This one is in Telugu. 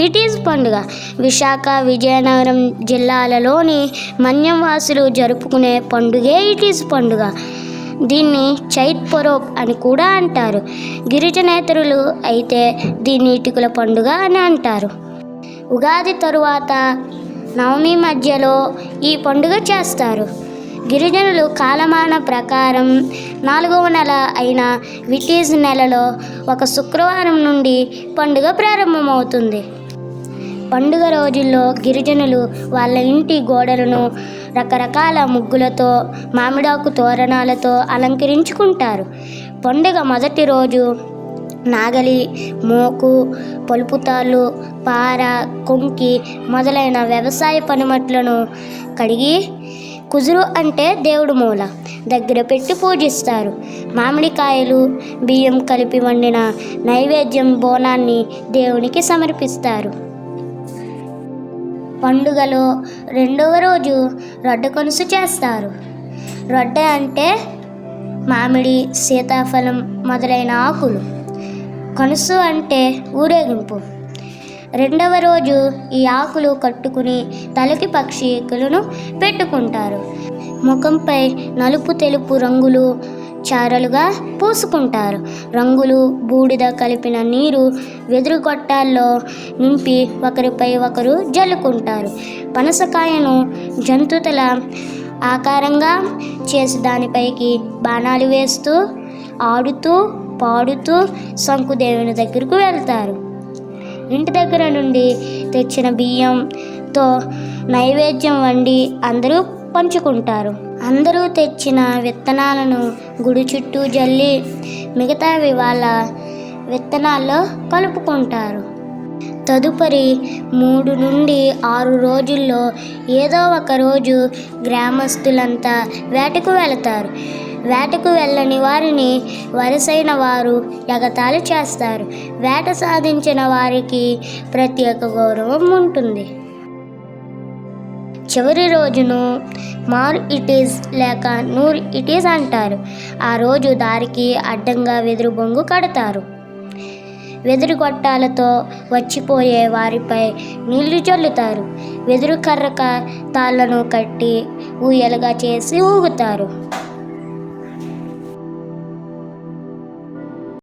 ఇట్ పండుగ. విశాఖ విజయనగరం జిల్లాలలోని మన్యం వాసులు జరుపుకునే పండుగే ఇటీజ్ పండుగ. దీన్ని చైత్ పొరోక్ అని కూడా అంటారు. గిరిజనేతరులు అయితే దీన్ని ఇటుకల పండుగ అని అంటారు. ఉగాది తరువాత నవమి మధ్యలో ఈ పండుగ చేస్తారు. గిరిజనులు కాలమాన ప్రకారం నాలుగవ నెల అయిన విటీజ్ నెలలో ఒక శుక్రవారం నుండి పండుగ ప్రారంభమవుతుంది. పండుగ రోజుల్లో గిరిజనులు వాళ్ళ ఇంటి గోడలను రకరకాల ముగ్గులతో మామిడాకు తోరణాలతో అలంకరించుకుంటారు. పండుగ మొదటి రోజు నాగలి మోకు పలుపుతాళ్ళు పార కొంకి మొదలైన వ్యవసాయ పనిముట్లను కడిగి కుజురు అంటే దేవుడు మూల దగ్గర పెట్టి పూజిస్తారు. మామిడికాయలు బియ్యం కలిపి వండిన నైవేద్యం బోనాన్ని దేవునికి సమర్పిస్తారు. పండుగలో రెండవ రోజు రొడ్డ కొనుసు చేస్తారు. రొడ్డ అంటే మామిడి సీతాఫలం మొదలైన ఆకులు. కొనుసు అంటే ఊరేగింపు. రెండవ రోజు ఈ ఆకులు కట్టుకుని తలకి పక్షికులను పెట్టుకుంటారు. ముఖంపై నలుపు తెలుపు రంగులు చారలుగా పూసుకుంటారు. రంగులు బూడిద కలిపిన నీరు వెదురు గొట్టాల్లో నింపి ఒకరిపై ఒకరు జల్లుకుంటారు. పనసకాయను జంతువుల ఆకారంగా చేసి దానిపైకి బాణాలు వేస్తూ ఆడుతూ పాడుతూ శంకుదేవుని దగ్గరకు వెళ్తారు. ఇంటి దగ్గర నుండి తెచ్చిన బియ్యంతో నైవేద్యం వండి అందరూ పంచుకుంటారు. అందరూ తెచ్చిన విత్తనాలను గుడి చుట్టూ జల్లి మిగతావి వాళ్ళ విత్తనాల్లో కలుపుకుంటారు. తదుపరి మూడు నుండి ఆరు రోజుల్లో ఏదో ఒక రోజు గ్రామస్తులంతా వేటకు వెళతారు. వేటకు వెళ్ళని వారిని వరుసైన వారు ఎగతాళి చేస్తారు. వేట సాధించిన వారికి ప్రత్యేక గౌరవం ఉంటుంది. చివరి రోజును మార్ ఇటీస్ లేక నూర్ ఇటీస్ అంటారు. ఆ రోజు దారికి అడ్డంగా వెదురు బొంగు కడతారు. వెదురు గొట్టాలతో వచ్చిపోయే వారిపై నీళ్ళు చల్లుతారు. వెదురు కర్రక తాళ్ళను కట్టి ఊయలుగా చేసి ఊగుతారు.